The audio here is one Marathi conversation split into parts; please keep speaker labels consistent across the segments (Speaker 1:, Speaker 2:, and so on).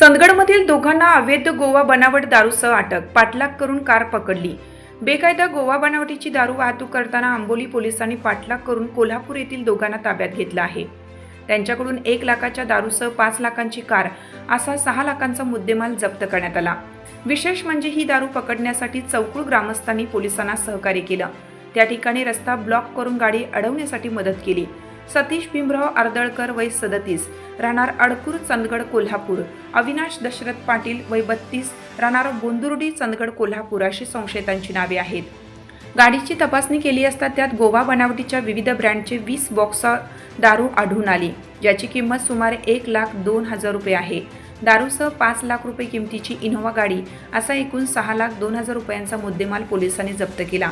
Speaker 1: चंदगडमधील दोघांना अवैध गोवा बनावट दारूसह अटक पाठलाग करून कार पकडली. बेकायदा गोवा बनावटीची दारू वाहतूक करताना आंबोली पोलिसांनी पाठलाग करून कोल्हापूर येथील दोघांना ताब्यात घेतलं आहे. त्यांच्याकडून एक लाखाच्या दारूसह पाच लाखांची कार असा सहा लाखांचा मुद्देमाल जप्त करण्यात आला. विशेष म्हणजे ही दारू पकडण्यासाठी चौकुळ ग्रामस्थांनी पोलिसांना सहकार्य केलं. त्या ठिकाणी रस्ता ब्लॉक करून गाडी अडवण्यासाठी मदत केली. सतीश भीमराव आर्दळकर वय सदतीस राहणार अडकूर चंदगड कोल्हापूर. अविनाश दशरथ पाटील वय बत्तीस राहणार बोंदुर्डी चंदगड कोल्हापूर अशी संशयितांची नावे आहेत. गाडीची तपासणी केली असता त्यात गोवा बनावटीच्या विविध ब्रँडचे वीस बॉक्स दारू आढळून आली ज्याची किंमत सुमारे एक लाख दोन हजार रुपये आहे. दारूसह पाच लाख रुपये किमतीची इनोव्हा गाडी असा एकूण सहा लाख दोन हजार रुपयांचा मुद्देमाल पोलिसांनी जप्त केला.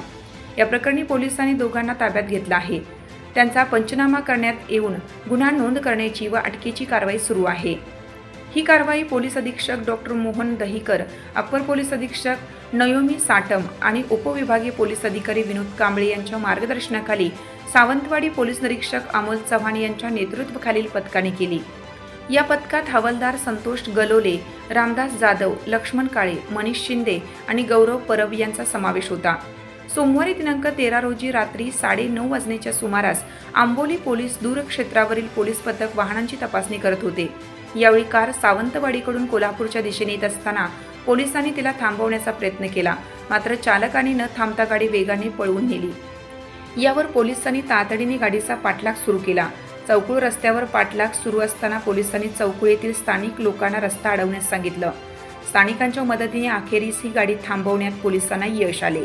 Speaker 1: या प्रकरणी पोलिसांनी दोघांना ताब्यात घेतला आहे. त्यांचा पंचनामा करण्यात येऊन गुन्हा नोंद करण्याची व अटकेची कारवाई सुरू आहे. ही कारवाई पोलीस अधीक्षक doctor Mohan Dahikar upper police अधीक्षक नयोमी साटम आणि उपविभागीय पोलीस अधिकारी विनोद कांबळे यांच्या मार्गदर्शनाखाली सावंतवाडी पोलीस निरीक्षक अमोल चव्हाण यांच्या नेतृत्वाखालील पथकाने केली. या पथकात हवालदार संतोष गलोले रामदास जाधव लक्ष्मण काळे मनीष शिंदे आणि गौरव परब यांचा समावेश होता. सोमवारी दिनांक तेरा रोजी रात्री साडे नऊ वाजण्याच्या सुमारास आंबोली पोलीस दूरक्षेत्रावरील पोलीस पथक वाहनांची तपासणी करत होते. यावेळी कार सावंतवाडीकडून कोल्हापूरच्या दिशेने येत असताना पोलिसांनी तिला थांबवण्याचा प्रयत्न केला मात्र चालकाने न थांबता गाडी वेगाने पळवून नेली. यावर पोलिसांनी तातडीने गाडीचा पाठलाग सुरू केला. चौकुळ रस्त्यावर पाठलाग सुरू असताना पोलिसांनी चौकुळ येथील स्थानिक लोकांना रस्ता अडवण्यास सांगितलं. स्थानिकांच्या मदतीने अखेरीस ही गाडी थांबवण्यात पोलिसांना यश आले.